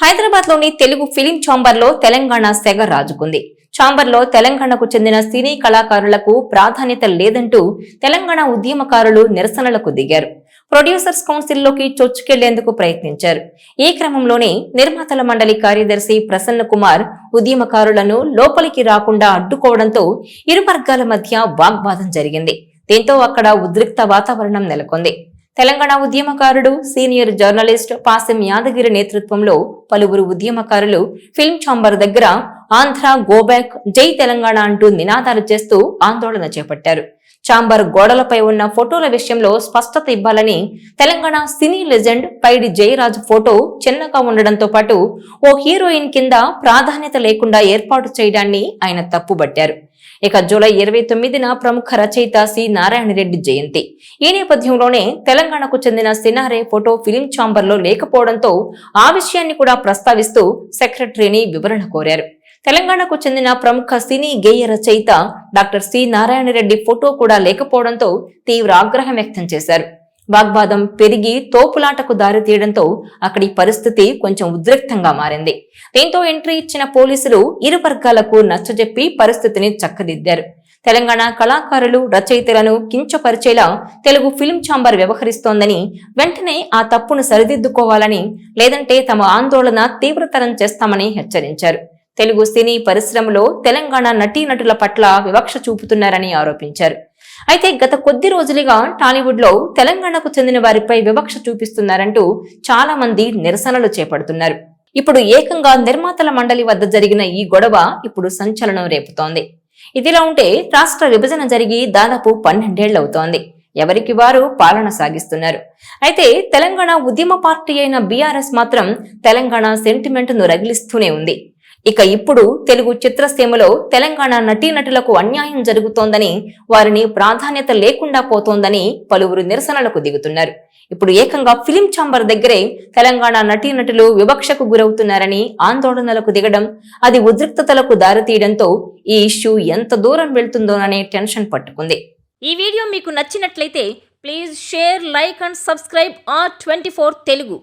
హైదరాబాద్లోని తెలుగు ఫిలిం ఛాంబర్లో తెలంగాణ సెగ రాజుకుంది. ఛాంబర్లో తెలంగాణకు చెందిన సినీ కళాకారులకు ప్రాధాన్యత లేదంటూ తెలంగాణ ఉద్యమకారులు నిరసనలకు దిగారు. ప్రొడ్యూసర్స్ కౌన్సిల్లోకి చొచ్చుకెళ్ళేందుకు ప్రయత్నించారు. ఈ క్రమంలోనే నిర్మాతల మండలి కార్యదర్శి ప్రసన్న కుమార్ ఉద్యమకారులను లోపలికి రాకుండా అడ్డుకోవడంతో ఇరు వర్గాల మధ్య వాగ్వాదం జరిగింది. దీంతో అక్కడ ఉద్రిక్త వాతావరణం నెలకొంది. తెలంగాణ ఉద్యమకారుడు సీనియర్ జర్నలిస్ట్ పాసెం యాదగిరి నేతృత్వంలో పలువురు ఉద్యమకారులు ఫిల్మ్ ఛాంబర్ దగ్గర ఆంధ్ర గోబ్యాక్ జై తెలంగాణ అంటూ నినాదాలు చేస్తూ ఆందోళన చేపట్టారు. చాంబర్ గోడలపై ఉన్న ఫోటోల విషయంలో స్పష్టత ఇవ్వాలని Telangana cine legend Paidi Jayaraju photo చిన్నగా ఉండడంతో పాటు ఓ హీరోయిన్ కింద ప్రాధాన్యత లేకుండా ఏర్పాటు చేయడాన్ని ఆయన తప్పుబట్టారు. ఇక జూలై ఇరవై తొమ్మిదిన ప్రముఖ రచయిత సి. నారాయణరెడ్డి జయంతి. ఈ నేపథ్యంలోనే తెలంగాణకు చెందిన సినారే ఫోటో ఫిలిం ఛాంబర్లో లేకపోవడంతో ఆ విషయాన్ని కూడా ప్రస్తావిస్తూ సెక్రటరీని వివరణ కోరారు. తెలంగాణకు చెందిన ప్రముఖ సినీ గేయ రచయిత doctor C Narayana Reddy photo కూడా లేకపోవడంతో తీవ్ర ఆగ్రహం వ్యక్తం చేశారు. వాగ్వాదం పెరిగి తోపులాటకు దారితీయడంతో అక్కడి పరిస్థితి కొంచెం ఉద్రిక్తంగా మారింది. దీంతో ఎంట్రీ ఇచ్చిన పోలీసులు ఇరు వర్గాలకు నచ్చజెప్పి పరిస్థితిని చక్కదిద్దారు. తెలంగాణ కళాకారులు రచయితలను కించపరిచేలా తెలుగు ఫిల్మ్ ఛాంబర్ వ్యవహరిస్తోందని వెంటనే ఆ తప్పును సరిదిద్దుకోవాలని లేదంటే తమ ఆందోళన తీవ్రతరం చేస్తామని హెచ్చరించారు. తెలుగు సినీ పరిశ్రమలో తెలంగాణ నటీనటుల పట్ల వివక్ష చూపుతున్నారని ఆరోపించారు. అయితే గత కొద్ది రోజులుగా టాలీవుడ్లో తెలంగాణకు చెందిన వారిపై వివక్ష చూపిస్తున్నారంటూ చాలా మంది నిరసనలు చేపడుతున్నారు. ఇప్పుడు ఏకంగా నిర్మాతల మండలి వద్ద జరిగిన ఈ గొడవ ఇప్పుడు సంచలనం రేపుతోంది. ఇదిలా ఉంటే రాష్ట్ర విభజన జరిగి దాదాపు పన్నెండేళ్ళవుతోంది. ఎవరికి వారు పాలన సాగిస్తున్నారు? అయితే తెలంగాణ ఉద్యమ పార్టీ అయిన బీఆర్ఎస్ మాత్రం తెలంగాణ సెంటిమెంట్ను రగిలిస్తూనే ఉంది. ఇక ఇప్పుడు తెలుగు చిత్రసీమలో తెలంగాణ నటీనటులకు అన్యాయం జరుగుతోందని వారిని ప్రాధాన్యత లేకుండా పోతోందని పలువురు నిరసనలకు దిగుతున్నారు. ఇప్పుడు ఏకంగా ఫిలిం ఛాంబర్ దగ్గరే తెలంగాణ నటీనటులు వివక్షకు గురవుతున్నారని ఆందోళనలకు దిగడం అది ఉద్రిక్తతలకు దారితీయడంతో ఈ ఇష్యూ ఎంత దూరం వెళ్తుందోననే టెన్షన్ పట్టుకుంది. ఈ వీడియో మీకు నచ్చినట్లయితే please share like and subscribe R twenty Telugu.